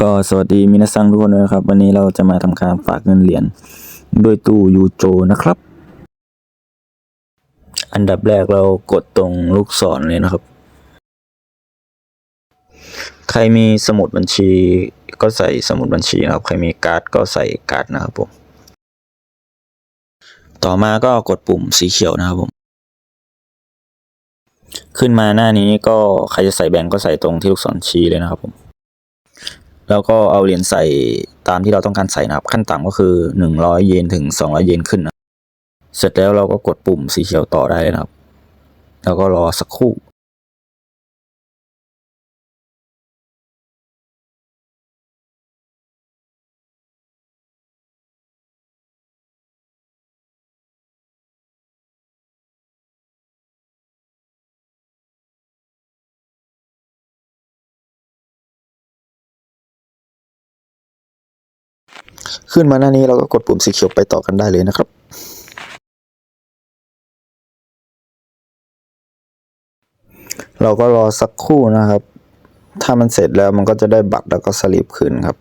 ก็สวัสดีมินาซังทุกคนด้วยนะครับ วันนี้เราจะมาทำการฝากเงินเหรียญด้วยตู้ยูโจนะครับ อันดับแรกเรากดตรงลูกศรเลยนะครับ ใครมีสมุดบัญชีก็ใส่สมุดบัญชีนะครับ ใครมีการ์ดก็ใส่การ์ดนะครับผมต่อมาก็กดปุ่มสีเขียวนะครับผมขึ้นมาหน้านี้ก็ใครจะใส่แบงก์ก็ใส่ตรงที่ลูกศรชี้เลยนะครับผม แล้วก็เอาเหรียญใส่ตามที่เราต้องการใส่นะครับ ขั้นต่ำก็คือหนึ่งร้อยเยนถึงสองร้อยเยนขึ้นนะเสร็จแล้วเราก็กดปุ่มสีเขียวต่อได้เลยนะครับ แล้วก็รอสักครู่ ขึ้นมาหน้านี้เราก็กดปุ่มสีเขียวไปต่อกันได้เลยนะครับ เราก็รอสักครู่นะครับ ถ้ามันเสร็จแล้วมันก็จะได้บัตรแล้วก็สลิปคืนครับ